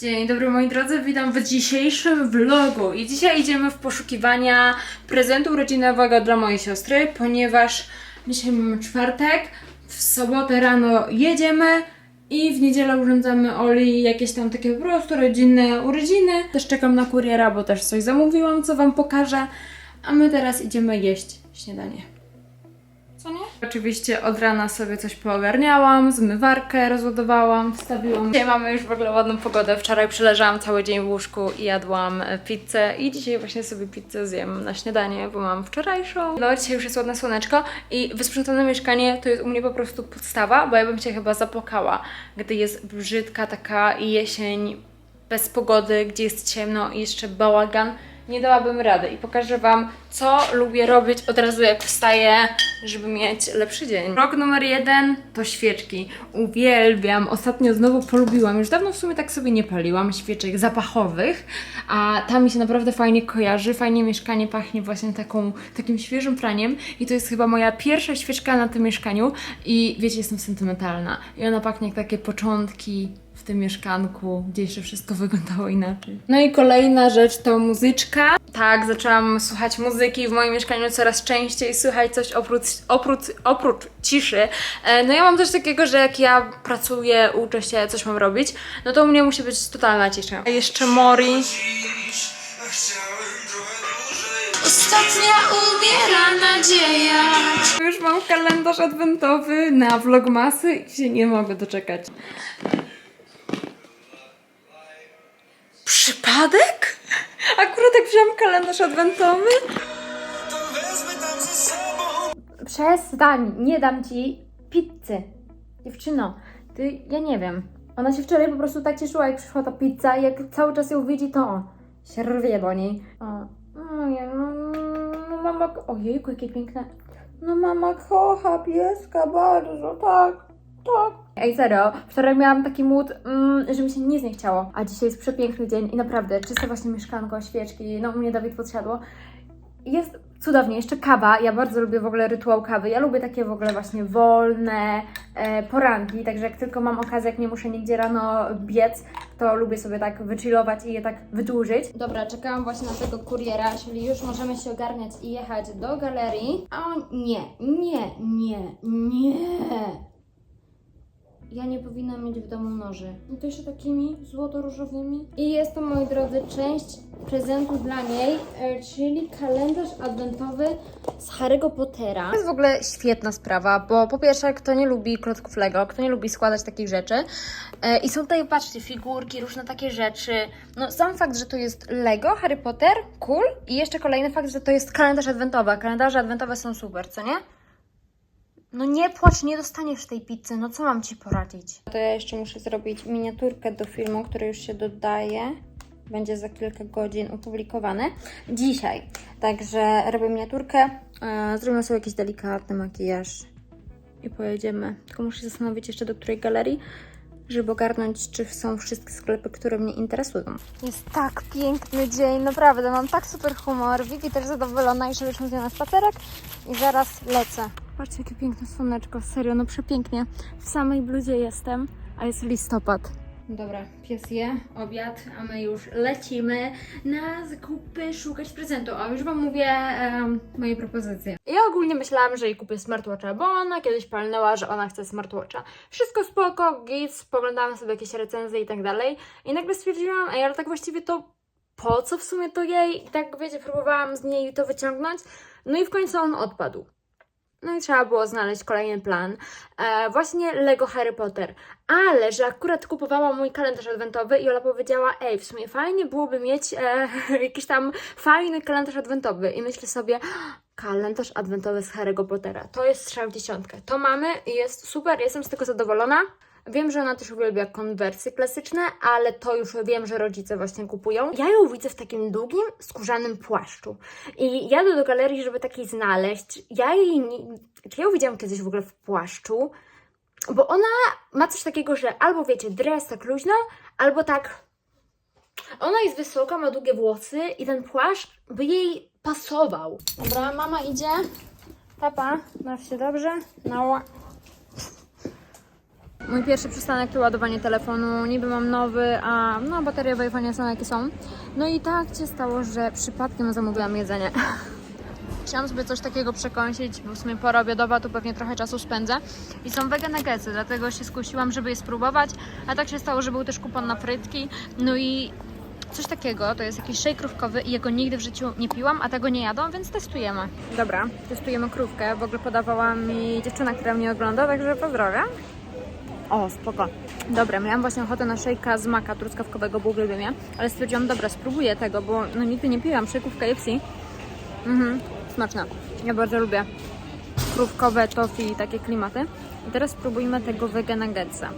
Dzień dobry moi drodzy, witam w dzisiejszym vlogu i dzisiaj idziemy w poszukiwania prezentu urodzinowego dla mojej siostry, ponieważ dzisiaj mamy czwartek, w sobotę rano jedziemy i w niedzielę urządzamy Oli jakieś tam takie po prostu rodzinne urodziny. Też czekam na kuriera, bo też coś zamówiłam, co Wam pokażę, a my teraz idziemy jeść śniadanie. Co nie? Oczywiście od rana sobie coś poogarniałam, zmywarkę rozładowałam, wstawiłam. Dzisiaj mamy już w ogóle ładną pogodę. Wczoraj przeleżałam cały dzień w łóżku i jadłam pizzę i dzisiaj właśnie sobie pizzę zjem na śniadanie, bo mam wczorajszą. No dzisiaj już jest ładne słoneczko i wysprzątane mieszkanie to jest u mnie po prostu podstawa, bo ja bym się chyba zapłakała, gdy jest brzydka taka jesień bez pogody, gdzie jest ciemno i jeszcze bałagan, nie dałabym rady. I pokażę Wam, co lubię robić od razu jak wstaję, żeby mieć lepszy dzień. Rok numer jeden to świeczki. Uwielbiam. Ostatnio znowu polubiłam. Już dawno w sumie tak sobie nie paliłam świeczek zapachowych, a tam mi się naprawdę fajnie kojarzy. Fajnie mieszkanie pachnie właśnie taką, takim świeżym praniem. I to jest chyba moja pierwsza świeczka na tym mieszkaniu. I wiecie, jestem sentymentalna. I ona pachnie jak takie początki tym mieszkanku, gdzie jeszcze wszystko wyglądało inaczej. No i kolejna rzecz to muzyczka. Tak, zaczęłam słuchać muzyki w moim mieszkaniu coraz częściej, słychać coś oprócz, oprócz, oprócz ciszy. E, No ja mam coś takiego, że jak ja pracuję, uczę się, coś mam robić, no to u mnie musi być totalna cisza. A jeszcze Mori. Ostatnia umiera nadzieja. Już mam kalendarz adwentowy na vlogmasy i się nie mogę doczekać. Przypadek? Akurat jak wziąłem kalendarz adwentowy? Przestań, nie dam ci pizzy. Dziewczyno, ty, ja nie wiem. Ona się wczoraj po prostu tak cieszyła, jak przyszła ta pizza i jak cały czas ją widzi, to się rwie po niej. O, ojej, no, no mama, ojejku, jakie piękne. No mama kocha pieska bardzo, tak, tak. Ej, serio, wczoraj miałam taki mód, mm, że mi się nic nie chciało, a dzisiaj jest przepiękny dzień i naprawdę, czyste właśnie mieszkanko, świeczki, no u mnie Dawid podsiadło. Jest cudownie, jeszcze kawa. Ja bardzo lubię w ogóle rytuał kawy. Ja lubię takie w ogóle właśnie wolne e, poranki, także jak tylko mam okazję, jak nie muszę nigdzie rano biec, to lubię sobie tak wychillować i je tak wydłużyć. Dobra, czekałam właśnie na tego kuriera, czyli już możemy się ogarniać i jechać do galerii. A nie, nie, nie, nie. Ja nie powinnam mieć w domu noży. I to jeszcze takimi złoto-różowymi. I jest to, moi drodzy, część prezentu dla niej, e, czyli kalendarz adwentowy z Harry'ego Pottera. To jest w ogóle świetna sprawa, bo po pierwsze, kto nie lubi klocków Lego, kto nie lubi składać takich rzeczy. E, I są tutaj, patrzcie, figurki, różne takie rzeczy. No, sam fakt, że to jest Lego, Harry Potter, cool. I jeszcze kolejny fakt, że to jest kalendarz adwentowy. Kalendarze adwentowe są super, co nie? No nie płacz, nie dostaniesz tej pizzy, no co mam Ci poradzić? To ja jeszcze muszę zrobić miniaturkę do filmu, który już się dodaje. Będzie za kilka godzin opublikowany. Dzisiaj. Także robię miniaturkę. E, zrobimy sobie jakiś delikatny makijaż i pojedziemy. Tylko muszę się zastanowić jeszcze do której galerii, żeby ogarnąć, czy są wszystkie sklepy, które mnie interesują. Jest tak piękny dzień, naprawdę. Mam tak super humor. Wiki też zadowolona i wyszłam z nią na spacerek i zaraz lecę. Patrzcie, jakie piękne słoneczko. Serio, no przepięknie. W samej bluzie jestem, a jest listopad. Dobra, pies je, obiad, a my już lecimy na zakupy szukać prezentu. A już Wam mówię em, moje propozycje. Ja ogólnie myślałam, że jej kupię smartwatcha, bo ona kiedyś palnęła, że ona chce smartwatcha. Wszystko spoko, git, spoglądałam sobie jakieś recenzje i tak dalej. I nagle stwierdziłam, ej, ale tak właściwie to po co w sumie to jej? I tak wiecie, próbowałam z niej to wyciągnąć. No i w końcu on odpadł. No i trzeba było znaleźć kolejny plan. E, właśnie Lego Harry Potter. Ale, że akurat kupowała mój kalendarz adwentowy i Ola powiedziała, ej, w sumie fajnie byłoby mieć e, jakiś tam fajny kalendarz adwentowy. I myślę sobie, kalendarz adwentowy z Harry'ego Pottera. To jest strzał w dziesiątkę. To mamy jest super, jestem z tego zadowolona. Wiem, że ona też uwielbia konwersy klasyczne, ale to już wiem, że rodzice właśnie kupują. Ja ją widzę w takim długim, skórzanym płaszczu. I jadę do galerii, żeby takiej znaleźć. Ja jej. Czy ja ją widziałam kiedyś w ogóle w płaszczu? Bo ona ma coś takiego, że albo wiecie, dres tak luźno, albo tak... Ona jest wysoka, ma długie włosy i ten płaszcz by jej pasował. Dobra, mama idzie. Papa, masz się dobrze? No. Mój pierwszy przystanek to ładowanie telefonu. Niby mam nowy, a no baterie w iPhone'ie są jakie są. No i tak się stało, że przypadkiem zamówiłam jedzenie. Chciałam sobie coś takiego przekąsić, bo w sumie pora obiadowa, to pewnie trochę czasu spędzę. I są nuggetsy, dlatego się skusiłam, żeby je spróbować. A tak się stało, że był też kupon na frytki. No i coś takiego, to jest jakiś shake krówkowy i jego nigdy w życiu nie piłam, a tego nie jadą, więc testujemy. Dobra, testujemy krówkę. W ogóle podawała mi dziewczyna, która mnie ogląda, także pozdrawiam. O, spoko. Dobra, miałam właśnie ochotę na szejka z maka truskawkowego, bo uwielbiam je, ale stwierdziłam, dobra, spróbuję tego, bo no nigdy nie piłam szejków w KFC. Mhm, smaczne. Ja bardzo lubię krówkowe, tofi i takie klimaty. I teraz spróbujmy tego vega nuggetsa.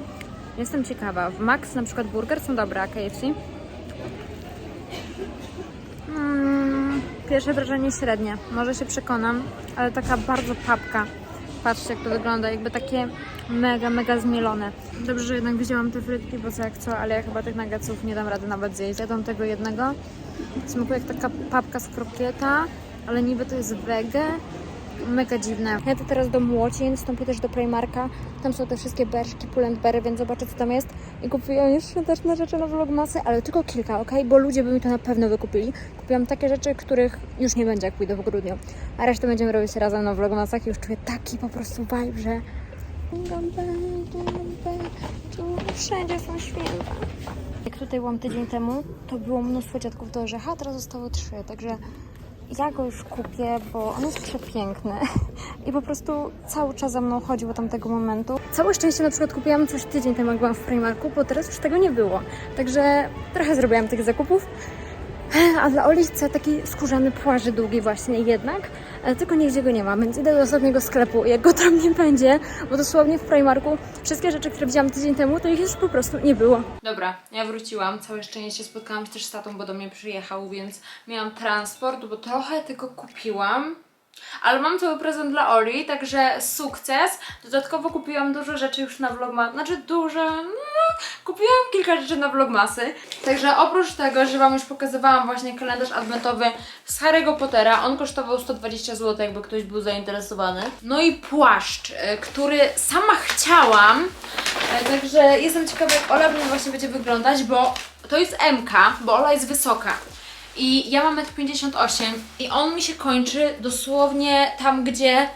Jestem ciekawa. W Max na przykład burger są dobre, a KFC? Mm, pierwsze wrażenie średnie. Może się przekonam, ale taka bardzo papka. Patrzcie, jak to wygląda, jakby takie mega, mega zmielone. Dobrze, że jednak wzięłam te frytki, bo co jak co, ale ja chyba tych nuggetsów nie dam rady nawet zjeść. Jadam tego jednego. Smakuje jak taka papka z krokieta, ale niby to jest wege. Mega dziwne. Ja to teraz do Młocin, wstąpię też do Primarka. Tam są te wszystkie berszki, pull&bery, więc zobaczę co tam jest. I kupiłam już świąteczne rzeczy na vlogmasy, ale tylko kilka, ok? Bo ludzie by mi to na pewno wykupili. Kupiłam takie rzeczy, których już nie będzie jak pójdę w grudniu. A resztę będziemy robić razem na vlogmasach i już czuję taki po prostu vibe, że wszędzie są święta. Jak tutaj byłam tydzień temu, to było mnóstwo dziadków do orzecha, teraz zostały trzy, także ja go już kupię, bo on jest przepiękny i po prostu cały czas za mną chodził od tamtego momentu. Całe szczęście na przykład kupiłam coś tydzień temu, jak byłam w Primarku, bo teraz już tego nie było. Także trochę zrobiłam tych zakupów. A dla Oli chcę taki skórzany płaży długi właśnie jednak, ale tylko nigdzie go nie ma, więc idę do ostatniego sklepu jak go tam nie będzie, bo dosłownie w Primarku wszystkie rzeczy, które widziałam tydzień temu, to ich już po prostu nie było. Dobra, ja wróciłam. Całe szczęście spotkałam się też z tatą, bo do mnie przyjechał, więc miałam transport, bo trochę tylko kupiłam. Ale mam cały prezent dla Oli, także sukces. Dodatkowo kupiłam dużo rzeczy już na vlogmas. Znaczy duże, no, kupiłam kilka rzeczy na vlogmasy. Także oprócz tego, że Wam już pokazywałam właśnie kalendarz adwentowy z Harry'ego Pottera, on kosztował 120 zł, jakby ktoś był zainteresowany. No i płaszcz, y, który sama chciałam, E, Także jestem ciekawa, jak Ola w nim właśnie będzie wyglądać, bo to jest MK, bo Ola jest wysoka. I ja mam 1,58 m i on mi się kończy dosłownie tam, gdzie.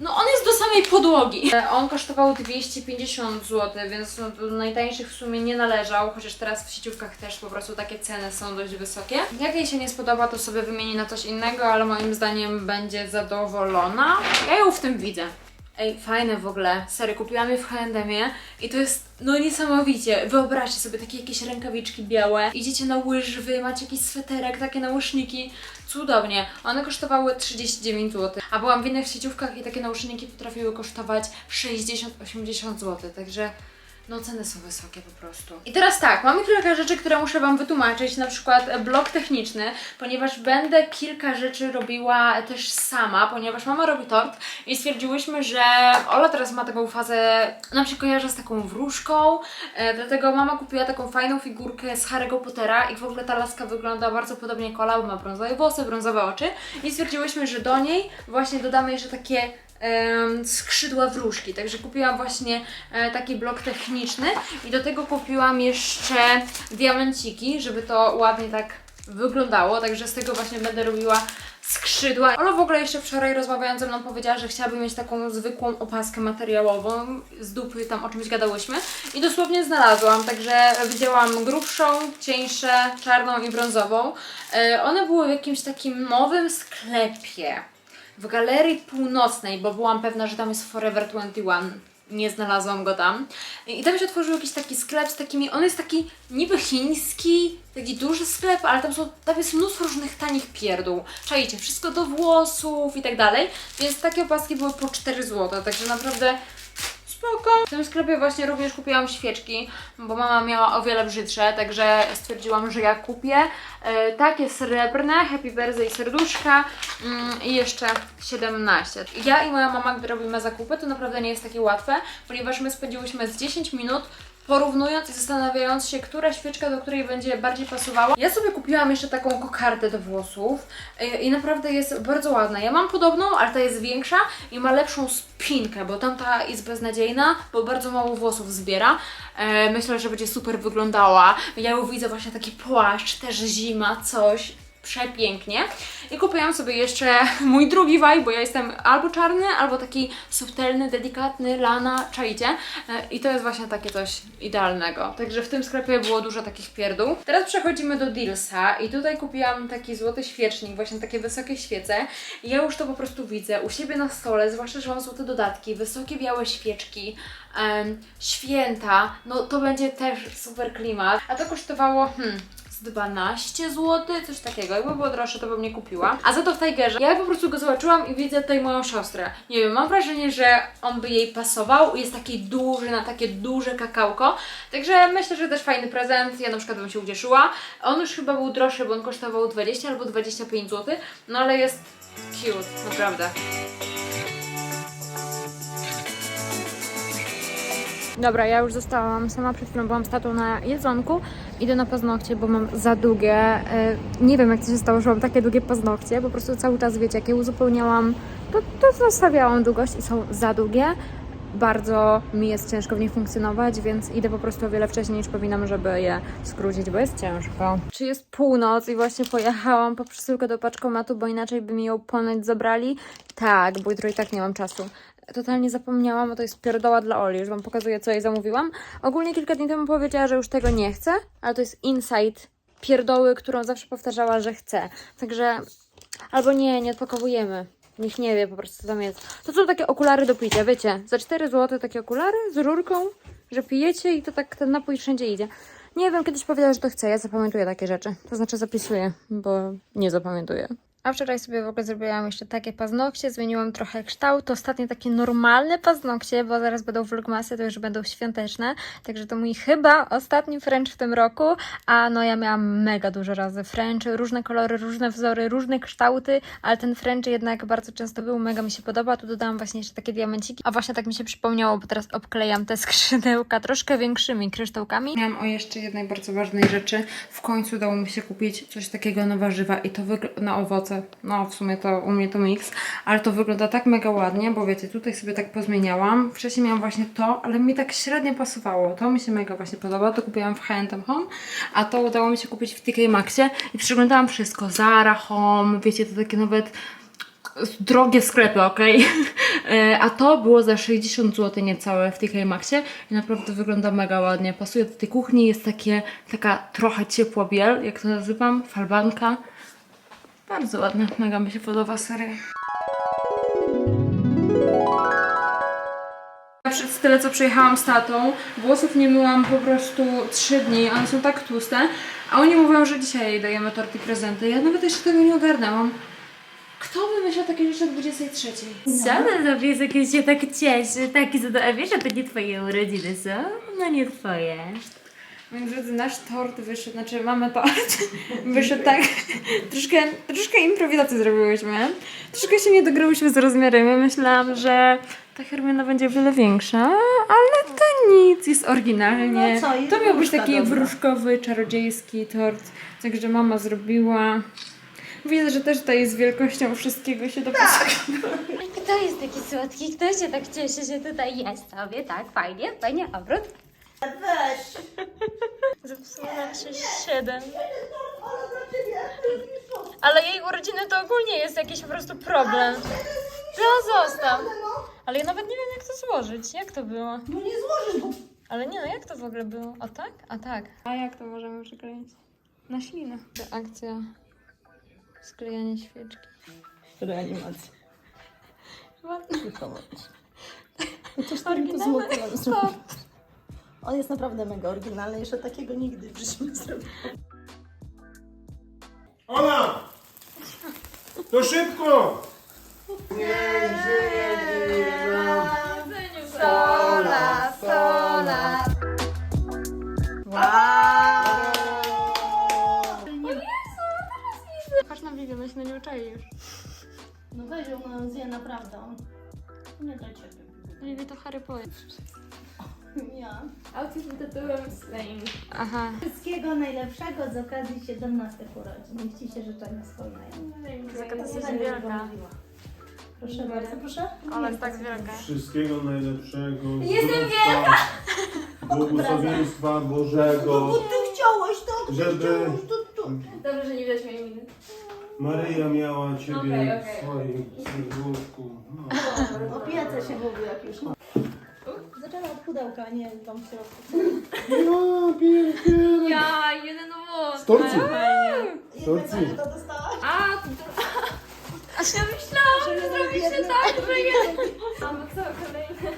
No on jest do samej podłogi. E, On kosztował 250 zł, więc no, do najtańszych w sumie nie należał, chociaż teraz w sieciówkach też po prostu takie ceny są dość wysokie. Jak jej się nie spodoba, to sobie wymieni na coś innego, ale moim zdaniem będzie zadowolona. Ja ją w tym widzę. Ej, fajne w ogóle. Sery, kupiłam je w H&M-ie i to jest, no niesamowicie. Wyobraźcie sobie takie jakieś rękawiczki białe, idziecie na łyżwy, macie jakiś sweterek, takie nauszniki. Cudownie. One kosztowały 39 zł, a byłam w innych sieciówkach i takie nauszniki potrafiły kosztować 60-80 zł, także no ceny są wysokie po prostu. I teraz tak, mamy kilka rzeczy, które muszę Wam wytłumaczyć, na przykład blok techniczny, ponieważ będę kilka rzeczy robiła też sama, ponieważ mama robi tort i stwierdziłyśmy, że Ola teraz ma taką fazę, nam się kojarzy z taką wróżką, e, dlatego mama kupiła taką fajną figurkę z Harry'ego Pottera i w ogóle ta laska wygląda bardzo podobnie jak Ola, bo ma brązowe włosy, brązowe oczy i stwierdziłyśmy, że do niej właśnie dodamy jeszcze takie skrzydła wróżki. Także kupiłam właśnie e, taki blok techniczny i do tego kupiłam jeszcze diamenciki, żeby to ładnie tak wyglądało. Także z tego właśnie będę robiła skrzydła. Ola w ogóle jeszcze wczoraj rozmawiając ze mną powiedziała, że chciałaby mieć taką zwykłą opaskę materiałową. Z dupy tam o czymś gadałyśmy. I dosłownie znalazłam, także wzięłam grubszą, cieńsze, czarną i brązową. E, one były w jakimś takim nowym sklepie w galerii północnej, bo byłam pewna, że tam jest Forever 21. Nie znalazłam go tam. I tam się otworzył jakiś taki sklep z takimi. On jest taki niby chiński, taki duży sklep, ale tam, są, tam jest mnóstwo różnych tanich pierdół. Czajcie, wszystko do włosów i tak dalej. Więc takie opaski były po 4 zł, także naprawdę spoko. W tym sklepie właśnie również kupiłam świeczki, bo mama miała o wiele brzydsze, także stwierdziłam, że ja kupię. E, takie srebrne, Happy Birthday serduszka mm, i jeszcze 17. Ja i moja mama, gdy robimy zakupy, to naprawdę nie jest takie łatwe, ponieważ my spędziłyśmy z 10 minut porównując i zastanawiając się, która świeczka do której będzie bardziej pasowała. Ja sobie kupiłam jeszcze taką kokardę do włosów i naprawdę jest bardzo ładna. Ja mam podobną, ale ta jest większa i ma lepszą spinkę, bo tamta jest beznadziejna, bo bardzo mało włosów zbiera. E, Myślę, że będzie super wyglądała. Ja ją widzę właśnie taki płaszcz, też zima, coś przepięknie. I kupiłam sobie jeszcze mój drugi vibe, bo ja jestem albo czarny, albo taki subtelny, delikatny, lana, czajcie. E, I to jest właśnie takie coś idealnego. Także w tym sklepie było dużo takich pierdół. Teraz przechodzimy do Dealsa i tutaj kupiłam taki złoty świecznik, właśnie takie wysokie świece. I ja już to po prostu widzę u siebie na stole, zwłaszcza, że mam złote dodatki, wysokie białe świeczki, święta, no to będzie też super klimat. A to kosztowało, hmm, 12 zł, coś takiego. Jakby było droższe, to bym nie kupiła. A za to w Tigerze, ja po prostu go zobaczyłam i widzę tutaj moją siostrę. Nie wiem, mam wrażenie, że on by jej pasował. Jest taki duży, na takie duże kakałko. Także myślę, że też fajny prezent. Ja na przykład bym się ucieszyła. On już chyba był droższy, bo on kosztował 20 albo 25 zł. No ale jest cute, naprawdę. Dobra, ja już zostałam sama przed chwilą, byłam z tatą na jedzonku. Idę na paznokcie, bo mam za długie. e, Nie wiem, jak to się stało, że mam takie długie paznokcie. Po prostu cały czas, wiecie, jak je uzupełniałam, to, to zostawiałam długość i są za długie. Bardzo mi jest ciężko w nich funkcjonować, więc idę po prostu o wiele wcześniej niż powinnam, żeby je skrócić, bo jest ciężko. Czy jest północ i właśnie pojechałam po przesyłkę do paczkomatu, bo inaczej by mi ją ponoć zabrali? Tak, bo jutro i tak nie mam czasu totalnie zapomniałam, bo to jest pierdoła dla Oli. Już Wam pokazuję, co jej zamówiłam. Ogólnie kilka dni temu powiedziała, że już tego nie chce, ale to jest insight pierdoły, którą zawsze powtarzała, że chce. Także albo nie, nie odpakowujemy. Niech nie wie po prostu, co tam jest. To są takie okulary do picia, wiecie. Za 4 zł takie okulary z rurką, że pijecie i to tak ten napój wszędzie idzie. Nie wiem, kiedyś powiedziała, że to chce. Ja zapamiętuję takie rzeczy. To znaczy zapisuję, bo nie zapamiętuję. A wczoraj sobie w ogóle zrobiłam jeszcze takie paznokcie, zmieniłam trochę kształt. Ostatnie takie normalne paznokcie, bo zaraz będą vlogmasy, to już będą świąteczne. Także to mój chyba ostatni French w tym roku. A no ja miałam mega dużo razy French, różne kolory, różne wzory, różne kształty, ale ten French jednak bardzo często był, mega mi się podoba. Tu dodałam właśnie jeszcze takie diamenciki. A właśnie tak mi się przypomniało, bo teraz obklejam te skrzydełka troszkę większymi kryształkami. Miałam o jeszcze jednej bardzo ważnej rzeczy. W końcu udało mi się kupić coś takiego na warzywa i to na owoce. No, w sumie to u mnie to miks, ale to wygląda tak mega ładnie, bo wiecie, tutaj sobie tak pozmieniałam. Wcześniej miałam właśnie to, ale mi tak średnio pasowało. To mi się mega właśnie podoba. To kupiłam w H&M Home, a to udało mi się kupić w TK Maxie i przeglądałam wszystko. Zara Home, wiecie, to takie nawet drogie sklepy, ok? A to było za 60 zł niecałe w TK Maxie i naprawdę wygląda mega ładnie. Pasuje do tej kuchni, jest takie, taka trochę ciepła biel, jak to nazywam, falbanka. Bardzo ładne, mega mi się podoba seria. Przez tyle, co przyjechałam z tatą, włosów nie myłam po prostu 3 dni, one są tak tłuste, a oni mówią, że dzisiaj dajemy torty prezenty. Ja nawet jeszcze tego nie ogarnęłam. Kto wymyśla takie rzeczy o 23? Co to za piesek się tak cieszy? Taki za A wiesz, że to nie twoje urodziny są? No nie twoje. Moi drodzy, nasz tort wyszedł, znaczy mamy tort, wyszedł tak, troszkę, troszkę improwizacji zrobiłyśmy. Troszkę się nie dograłyśmy z rozmiarami. Myślałam, że ta Hermiona będzie o wiele większa, ale to nic, jest oryginalnie. No co, i to miał być taki dobra. wróżkowy, czarodziejski tort, także mama zrobiła. Widzę, że też tutaj z wielkością wszystkiego się dopasuje. Kto jest taki słodki? Kto się tak cieszy, że tutaj jest sobie? Tak, fajnie, fajnie, obrót. Weź. Zepsuła nam się siedem. Ale jej urodziny to ogólnie jest jakiś po prostu problem. Że on został. Ale ja nawet nie wiem jak to złożyć. Jak to było? No nie złożysz, bo Ale nie no, jak to w ogóle było? A tak? A tak. A jak to możemy przykleić? Na ślinę. Akcja sklejania świeczki. reanimacja. Ładnie. Chociaż to złoto nam zrobił. On jest naprawdę mega oryginalny, jeszcze takiego nigdy w życiu nie zrobił. Ola! To szybko! Patrz na Vivian, ona się na nie uczai już. No weź ją, ona zje naprawdę. Nie dla ciebie. Vivi to Harry Potter. Ja. Outfit tytułem Slane. Aha. Wszystkiego najlepszego z okazji 17 urodzin. Niech Ci się życzenia spełniają. Jaka to jest wielka. Proszę bardzo, proszę. Ona jest tak wielka. Wszystkiego najlepszego. Jestem wielka! Błogosławieństwa Bożego. Ty chciałeś to, ty Żeby- chciałeś to, to. Dobrze, że nie widać mojej miny. Maryja miała Ciebie Okej, okej. w swoim serduszku. No. Opiece się w ogóle jak już. No. Pudełka, a nie tam w środku. No, pięknie. Ja, jeden włos. Z torcji. I Torcji. pytanie, to dostałaś? A, to... A ja myślałam, że zrobicie tak, że jeden. A bo co, kolejne?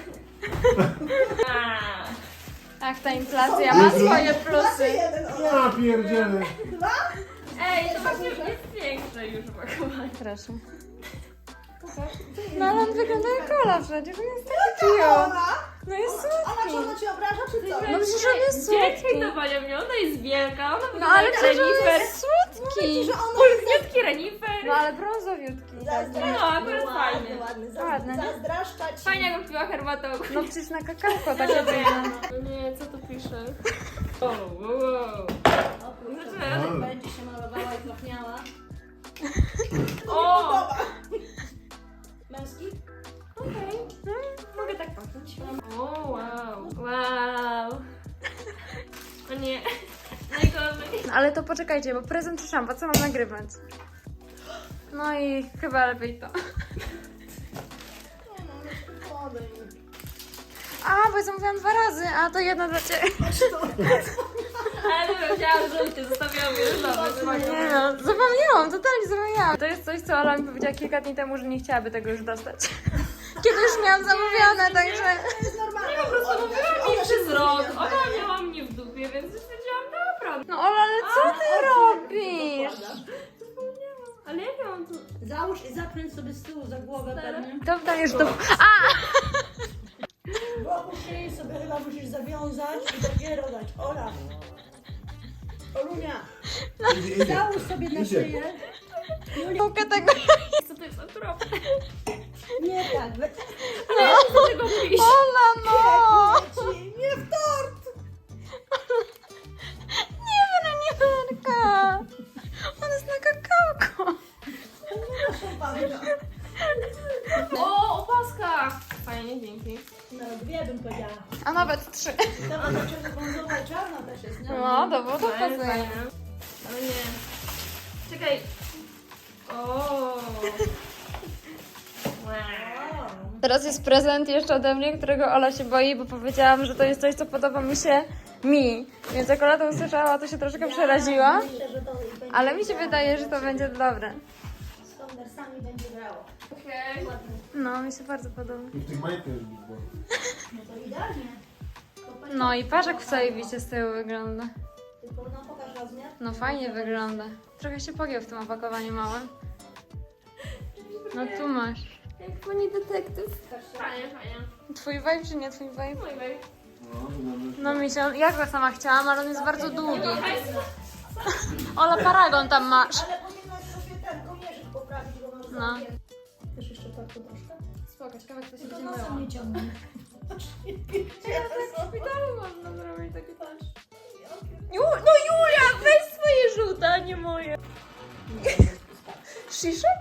Ach, ta inflacja ma swoje plusy. Jeden, o, Ja pierdzielę. Ej, to właśnie jest większe już opakowanie. Proszę. No ale on wygląda jak Ola przecież, on jest taki cute. Ona? No jest Ona słodki. ona Cię obraża, czy co? No przecież on jest słodki. to panią mnie, ona jest wielka, ona No wygląda ale jak przecież on renifer. jest słodki. Że ona Pulchniutki renifer. No ale brązowiutki. Zazdroszcz- No, akurat ładny, fajny. Ładny, Ładny. Zaz- Zazdraszcza Ci. Fajnie jakbym piła herbatę No przecież na kakałko takie wygląda. No nie, co tu pisze? O, wow, wow. O kurczę, jak będzie się malowała i pachniała. O! Męski? Okej, no, mogę tak pachnąć. O, wow, wow. O nie, najgorzej. No ale to poczekajcie, bo prezent czy szampa, co mam nagrywać? No i chyba lepiej to. A, bo ja zamówiłam dwa razy, a to jedno dla Ciebie. Ale to chciałam żółty, zostawiłam różowy. Nie no, zapomniałam, totalnie zapomniałam. To jest coś, co Ola mi powiedziała kilka dni temu, że nie chciałaby tego już dostać. Kiedy już miałam zamówione, także... To jest normalne. Po prostu ona mi przez rok. Ona miała mnie w dupie, więc stwierdziłam, dobra. No Ola, ale co ty robisz? Ale jak ja mam tu... Załóż i zakręć sobie z tyłu za głowę pewnie. To dajesz to... Wokół szyi sobie chyba musisz zawiązać i dopiero dać. Ola. Olunia. Załóż sobie na Idzie. szyję. Bułkę tego... Co to jest okropne? Nie tak. we- Co tego pisz? Ola, no! Ci, Nie w tort. Nie, Weronika! On jest na kakałko. Proszę pana. O, opaska! Fajnie, dzięki. No dwie bym powiedziała. A nawet trzy. Ta woda czerwona i czarna też jest, nie? No, to Fajne, pasuje. fajne. Ale nie. Czekaj. O. Teraz jest prezent jeszcze ode mnie, którego Ola się boi, bo powiedziałam, że to jest coś, co podoba mi się mi. Więc jak Ola to usłyszała, to się troszkę przeraziła. Ale mi się wydaje, że to będzie dobre. z konwersami będzie grało. Okej. No, mi się bardzo podoba. I w tych majtkach już było. No to idealnie. To No i parzek w sojowicie z tyłu wygląda. Tylko no pokaż rozmiar. No fajnie wygląda. Trochę się pogiął w tym opakowaniu małym. No tu masz. Jak pani detektyw. Fajnie, fajnie. Twój vibe czy nie twój vibe? Mój wej. No, No mi się, ja go sama chciałam, ale on jest bardzo długi. Ola Paragon tam masz. Ale powinnaś sobie ten kołnierzyk poprawić, bo masz No. no. Też jeszcze tak troszkę? Spoko, ciekawe kto się To będzie nosem nie ciągnie. W szpitalu można zrobić taki. Ju- no Julia, weź swoje żółte, a nie moje. Szyszek?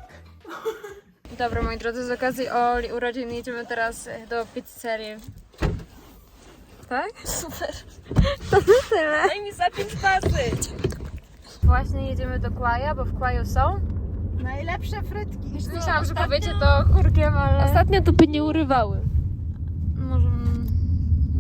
Dobra, moi drodzy, z okazji Oli urodzin jedziemy teraz do pizzerii. Tak? Super. To tyle. Daj mi zapiąć pasy. Właśnie jedziemy do Kłaja, bo w Kłaju są. Najlepsze frytki. Już myślałam, że powiecie to chórkiem, ale... Ostatnio tupy nie urywały.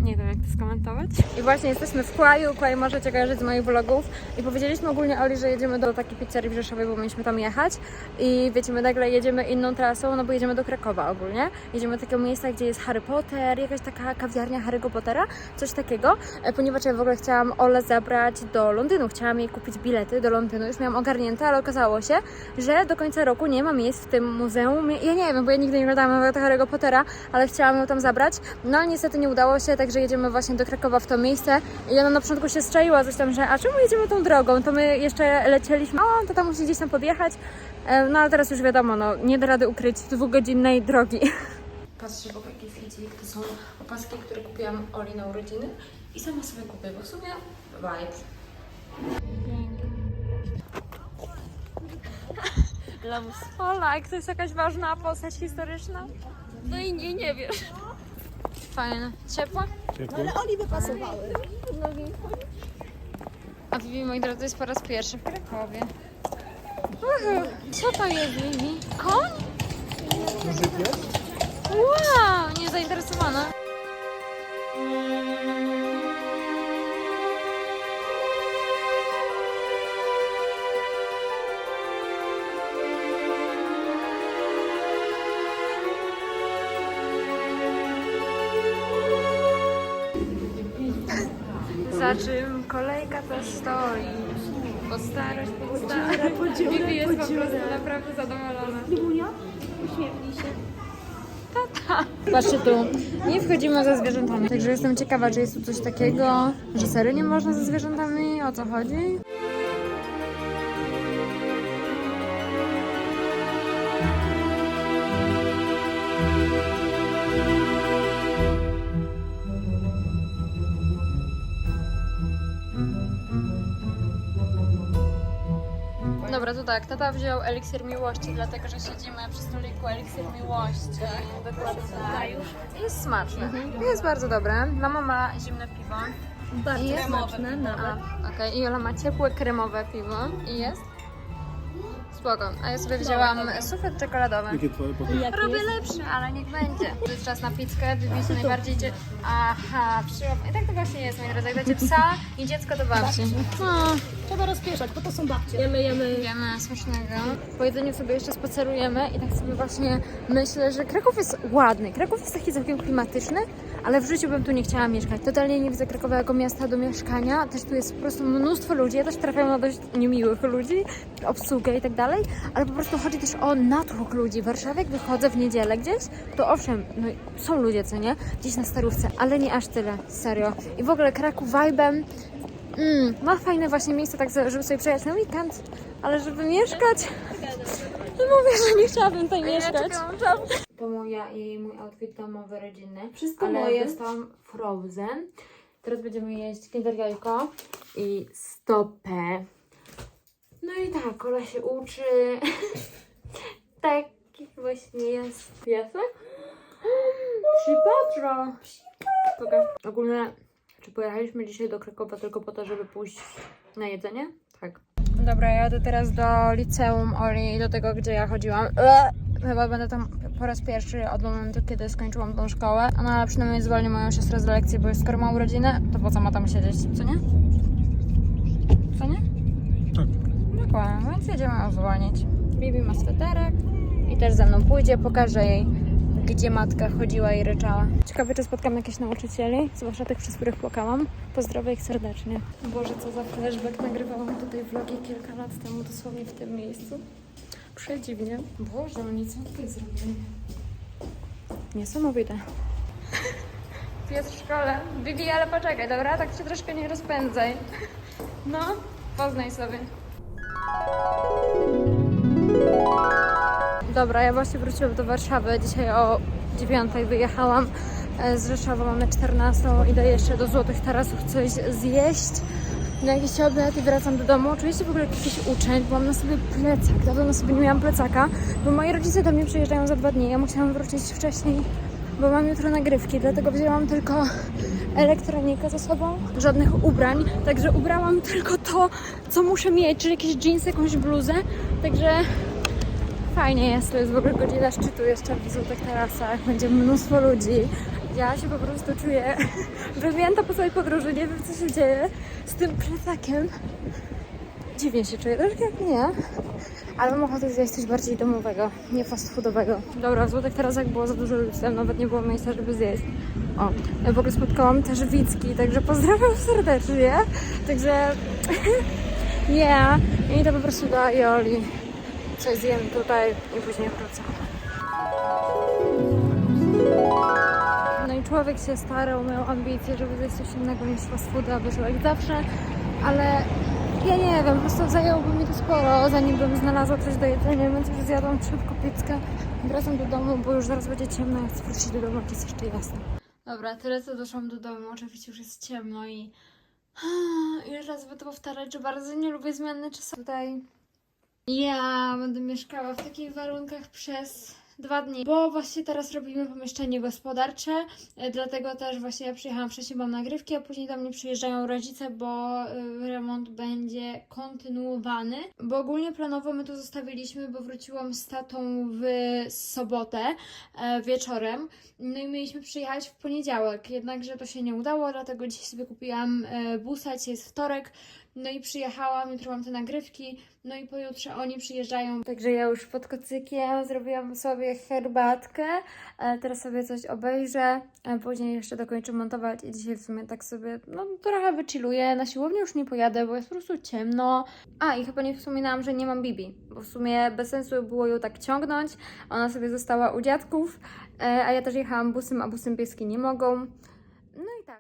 Nie wiem jak to skomentować. I właśnie jesteśmy w Kłaju, Kłaj możecie kojarzyć z moich vlogów i powiedzieliśmy ogólnie Oli, że jedziemy do takiej pizzerii w Rzeszowie, bo mieliśmy tam jechać i wiecie, my nagle jedziemy inną trasą, no bo jedziemy do Krakowa ogólnie. Jedziemy do takiego miejsca, gdzie jest Harry Potter, jakaś taka kawiarnia Harry'ego Pottera, coś takiego, e, ponieważ ja w ogóle chciałam Olę zabrać do Londynu, chciałam jej kupić bilety do Londynu, już miałam ogarnięte, ale okazało się, że do końca roku nie ma miejsc w tym muzeum. Ja nie wiem, bo ja nigdy nie oglądałam Harry'ego Pottera, ale chciałam ją tam zabrać. No ale niestety nie udało się, także jedziemy właśnie do Krakowa w to miejsce. I ona na początku się strzeliła coś tam, że a czemu jedziemy tą drogą? To my jeszcze lecieliśmy, o, to tam musi gdzieś tam podjechać. No ale teraz już wiadomo, no nie da rady ukryć dwugodzinnej drogi. Patrzcie, bo jaki flicik. To są opaski, które kupiłam Oli na urodziny i sama sobie kupię, bo w sumie vibes. Lamus. Ola, jak to jest jakaś ważna postać historyczna? No i nie, nie wiesz. Fajne. Ciepła? Ale Oli by pasowały. A Vivi, moi drodzy, jest po raz pierwszy w Krakowie. Uhu. Co to jest, Vivi? Koń? Wow, nie zainteresowana. Naprawdę zadowolona. Tata. Patrzcie tu, nie wchodzimy ze zwierzętami. Także jestem ciekawa, czy jest tu coś takiego, że serio nie można ze zwierzętami, o co chodzi? To tak, tata wziął eliksir miłości, dlatego że siedzimy przy stoliku eliksir miłości. Tak, dokładnie tak. Jest smaczne. Jest bardzo dobre. Mama ma zimne piwo. Bardzo jest smaczne nawet. A, okej. I Ola ma ciepłe, kremowe piwo. I jest? Spoko. A ja sobie wzięłam suflet czekoladowy. Jakie twoje potem? Jak Robię jest? lepszy, ale niech będzie. To jest czas na pizzkę, się najbardziej dzie... Aha, przyłap... I tak to właśnie jest, moi drodzy. Jak dacie psa i dziecko do babci. No, Trzeba rozpieszać, bo to są babcie. Jemy, jemy. wiemy, smacznego. Po jedzeniu sobie jeszcze spacerujemy i tak sobie właśnie myślę, że Kraków jest ładny. Kraków jest taki całkiem klimatyczny, ale w życiu bym tu nie chciała mieszkać. Totalnie nie widzę Krakowa jako miasta do mieszkania. Też tu jest po prostu mnóstwo ludzi. Ja też trafiam na dość niemiłych ludzi, obsługę i tak dalej, ale po prostu chodzi też o natłok ludzi. W Warszawie, jak wychodzę w niedzielę gdzieś, to owszem, no są ludzie, co nie? Gdzieś na starówce, ale nie aż tyle, serio. I w ogóle Kraków vibe'em Mm, ma fajne właśnie miejsce, tak żeby sobie przejechać na weekend, ale żeby mieszkać, nie mówię, że nie chciałabym tutaj mieszkać. Moja i mój outfit domowy, rodzinny. Wszystko ale moje. dostałam Frozen. Teraz będziemy jeść Kinder Jajko i stopę. No i tak, Kola się uczy. Taki właśnie jest piesek. Psi Patro. Pokaż. Ogólnie, czy pojechaliśmy dzisiaj do Krakowa tylko po to, żeby pójść na jedzenie? Tak. Dobra, ja jadę teraz do liceum Oli, do tego, gdzie ja chodziłam. Chyba będę tam po raz pierwszy od momentu, kiedy skończyłam tą szkołę. No ale przynajmniej zwolnię moją siostrę z lekcji, bo skoro ma urodziny, to po co ma tam siedzieć, co nie? Co nie? Tak. Dokładnie, więc jedziemy ją zwolnić. Bibi ma sweterek i też ze mną pójdzie, pokażę jej, gdzie matka chodziła i ryczała. Ciekawe, czy spotkam jakieś nauczycieli, zwłaszcza tych, przez których płakałam. Pozdrowię ich serdecznie. Boże, co za flashback. Nagrywałam tutaj vlogi kilka lat temu, dosłownie w tym miejscu. Przedziwnie. Boże, oni co tutaj zrobili? Niesamowite. Pies w szkole. Bibi, ale poczekaj, dobra? Tak się troszkę nie rozpędzaj. No, poznaj sobie. Dobra, ja właśnie wróciłam do Warszawy. Dzisiaj o 9 wyjechałam e, z Rzeszowa. Mamy 14. Idę jeszcze do Złotych Tarasów coś zjeść. Na jakiś obiad i wracam do domu. Oczywiście w ogóle jakiś uczeń, bo mam na sobie plecak. Dawno na sobie nie miałam plecaka, bo moi rodzice do mnie przyjeżdżają za dwa dni. Ja musiałam wrócić wcześniej, bo mam jutro nagrywki, dlatego wzięłam tylko elektronikę ze sobą, żadnych ubrań, także ubrałam tylko to, co muszę mieć, czyli jakieś jeansy, jakąś bluzę, także fajnie jest, to jest w ogóle godzina szczytu jeszcze w Złotych Tarasach, będzie mnóstwo ludzi. Ja się po prostu czuję wymięta po całej podróży, nie wiem co się dzieje z tym plecakiem. Dziwnie się czuję, troszkę jak nie, ale mam ochotę zjeść coś bardziej domowego, nie fast foodowego. Dobra, w Złotych Tarasach było za dużo ludzi, tam nawet nie było miejsca, żeby zjeść. O, ja w ogóle spotkałam też Wicki, także pozdrawiam serdecznie. Także nie, i idę po prostu do Aioli. Coś zjem tutaj i później wrócę. No i człowiek się starał, miał ambicje, żeby zjeść coś innego niż fast food, a wyszło jak zawsze, ale Ja nie wiem, po prostu zajęłoby mi to sporo, zanim bym znalazła coś do jedzenia, więc już zjadłam szybko pizzkę. Wracam do domu, bo już zaraz będzie ciemno, ja chcę wrócić do domu, jak jest jeszcze jasno. Dobra, tyle co doszłam do domu, oczywiście już jest ciemno i... Ile razy będę powtarzać, że bardzo nie lubię zmiany czasu. Tutaj ja będę mieszkała w takich warunkach przez dwa dni, bo właśnie teraz robimy pomieszczenie gospodarcze, e, dlatego też właśnie ja przyjechałam wcześniej, mam nagrywki, a później do mnie przyjeżdżają rodzice, bo y, remont będzie kontynuowany, bo ogólnie planowo my tu zostawiliśmy, bo wróciłam z tatą w sobotę e, wieczorem, no i mieliśmy przyjechać w poniedziałek, jednakże to się nie udało, dlatego dzisiaj sobie kupiłam e, busa, dzisiaj jest wtorek, no i przyjechałam, jutro mam te nagrywki, no i pojutrze oni przyjeżdżają. Także ja już pod kocykiem zrobiłam sobie herbatkę, e, teraz sobie coś obejrzę, później jeszcze dokończę montować i dzisiaj w sumie tak sobie, no trochę wychilluję, na siłownię już nie pojadę, bo jest po prostu ciemno. A i chyba nie wspominałam, że nie mam Bibi, bo w sumie bez sensu było ją tak ciągnąć, ona sobie została u dziadków, e, a ja też jechałam busem, a busem pieski nie mogą. No i tak.